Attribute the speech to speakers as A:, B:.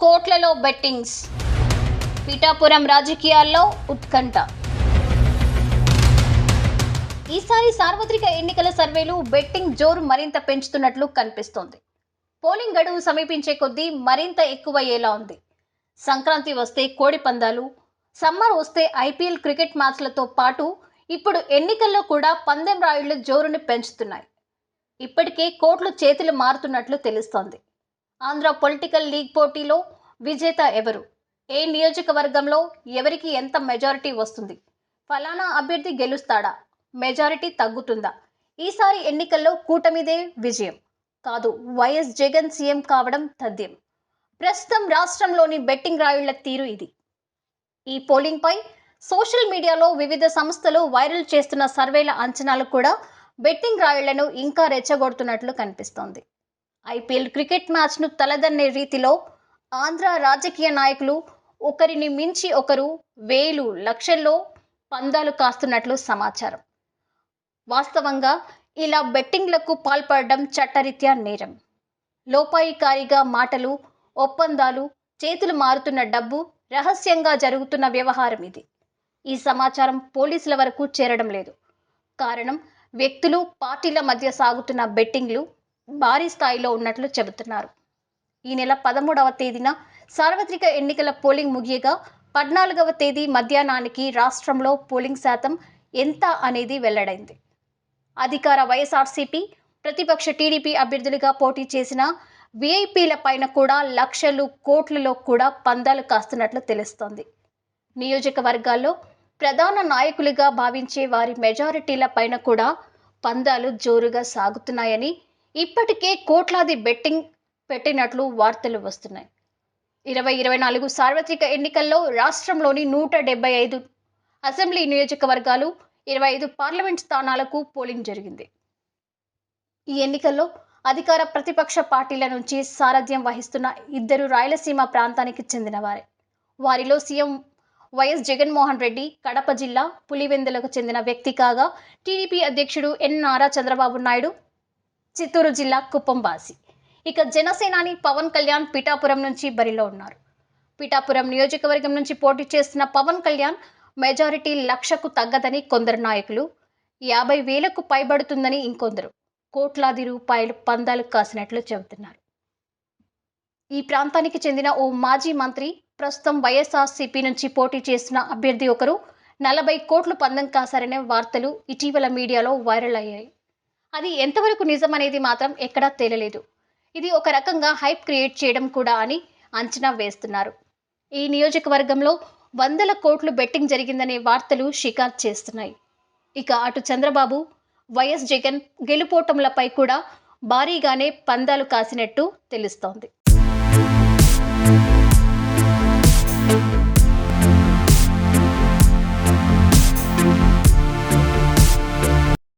A: కోట్లలో బెట్టింగ్స్. పిఠాపురం రాజకీయాల్లో ఉత్కంఠ. ఈసారి సార్వత్రిక ఎన్నికల సర్వేలు బెట్టింగ్ జోరు మరింత పెంచుతున్నట్లు కనిపిస్తోంది. పోలింగ్ గడువు సమీపించే కొద్దీ మరింత ఎక్కువయ్యేలా ఉంది. సంక్రాంతి వస్తే కోడి పందాలు సమ్మర్ వస్తే ఐపీఎల్ క్రికెట్ మ్యాచ్లతో పాటు ఇప్పుడు ఎన్నికల్లో కూడా పందెం రాయుళ్ళ జోరుని పెంచుతున్నాయి. ఇప్పటికే కోట్లు చేతులు మారుతున్నట్లు తెలుస్తోంది. ఆంధ్ర పొలిటికల్ లీగ్ పోటీలో విజేత ఎవరు? ఏ నియోజకవర్గంలో ఎవరికి ఎంత మెజారిటీ వస్తుంది? ఫలానా అభ్యర్థి గెలుస్తాడా? మెజారిటీ తగ్గుతుందా? ఈసారి ఎన్నికల్లో కూటమిదే విజయం. కాదు వైఎస్ జగన్ సీఎం కావడం తథ్యం. ప్రస్తుతం రాష్ట్రంలోని బెట్టింగ్ రాయుళ్ళ తీరు ఇది. ఈ పోలింగ్పై సోషల్ మీడియాలో వివిధ సంస్థలు వైరల్ చేస్తున్న సర్వేల అంచనాలు కూడా బెట్టింగ్ రాయుళ్ళను ఇంకా రెచ్చగొడుతున్నట్లు కనిపిస్తోంది. ఐపీఎల్ క్రికెట్ మ్యాచ్ను తలదన్నే రీతిలో ఆంధ్ర రాజకీయ నాయకులు ఒకరిని మించి ఒకరు వేలు లక్షల్లో పందాలు కాస్తున్నట్లు సమాచారం. వాస్తవంగా ఇలా బెట్టింగ్లకు పాల్పడడం చట్టరీత్యా నేరం. లోపాయికారిగా మాటలు ఒప్పందాలు చేతులు మారుతున్న డబ్బు రహస్యంగా జరుగుతున్న వ్యవహారం ఇది. ఈ సమాచారం పోలీసుల వరకు చేరడం లేదు. కారణం వ్యక్తులు పార్టీల మధ్య సాగుతున్న బెట్టింగ్లు భారీ స్థాయిలో ఉన్నట్లు చెబుతున్నారు. ఈ నెల పదమూడవ తేదీన సార్వత్రిక ఎన్నికల పోలింగ్ ముగియగా పద్నాలుగవ తేదీ మధ్యాహ్నానికి రాష్ట్రంలో పోలింగ్ శాతం ఎంత అనేది వెల్లడైంది. అధికార వైఎస్ఆర్సీపీ ప్రతిపక్ష టీడీపీ అభ్యర్థులుగా పోటీ చేసిన వీఐపీల పైన కూడా లక్షలు కోట్లలో కూడా పందాలు కాస్తున్నట్లు తెలుస్తోంది. నియోజకవర్గాల్లో ప్రధాన నాయకులుగా భావించే వారి మెజారిటీల పైన కూడా పందాలు జోరుగా సాగుతున్నాయని ఇప్పటికే కోట్లాది బెట్టింగ్ పెట్టినట్లు వార్తలు వస్తున్నాయి. ఇరవై ఇరవై నాలుగు సార్వత్రిక ఎన్నికల్లో రాష్ట్రంలోని నూట డెబ్బై ఐదు అసెంబ్లీ నియోజకవర్గాలు ఇరవై ఐదు పార్లమెంట్ స్థానాలకు పోలింగ్ జరిగింది. ఈ ఎన్నికల్లో అధికార ప్రతిపక్ష పార్టీల నుంచి సారథ్యం వహిస్తున్న ఇద్దరు రాయలసీమ ప్రాంతానికి చెందినవారే. వారిలో సీఎం వైఎస్ జగన్మోహన్ రెడ్డి కడప జిల్లా పులివెందులకు చెందిన వ్యక్తి కాగా టీడీపీ అధ్యక్షుడు ఎన్ నారా చంద్రబాబు నాయుడు చిత్తూరు జిల్లా కుప్పంవాసి. ఇక జనసేనాని పవన్ కళ్యాణ్ పిఠాపురం నుంచి బరిలో ఉన్నారు. పిఠాపురం నియోజకవర్గం నుంచి పోటీ చేస్తున్న పవన్ కళ్యాణ్ మెజారిటీ లక్షకు తగ్గదని కొందరు నాయకులు. యాభై వేలకు పైబడుతుందని ఇంకొందరు. కోట్లాది రూపాయలు పందాలు కాసినట్లు చెబుతున్నారు. ఈ ప్రాంతానికి చెందిన ఓ మాజీ మంత్రి ప్రస్తుతం వైఎస్ఆర్సీపీ నుంచి పోటీ చేసిన అభ్యర్థి ఒకరు నలభై కోట్లు పందం కాశారనే వార్తలు ఇటీవల మీడియాలో వైరల్ అయ్యాయి. అది ఎంతవరకు నిజమనేది మాత్రం ఎక్కడా తేలలేదు. ఇది ఒక రకంగా హైప్ క్రియేట్ చేయడం కూడా అని అంచనా వేస్తున్నారు. ఈ నియోజకవర్గంలో వందల కోట్లు బెట్టింగ్ జరిగిందనే వార్తలు షికార్ చేస్తున్నాయి. ఇక అటు చంద్రబాబు వైఎస్ జగన్ గెలుపోటములపై కూడా భారీగానే పందాలు కాసినట్టు తెలుస్తోంది.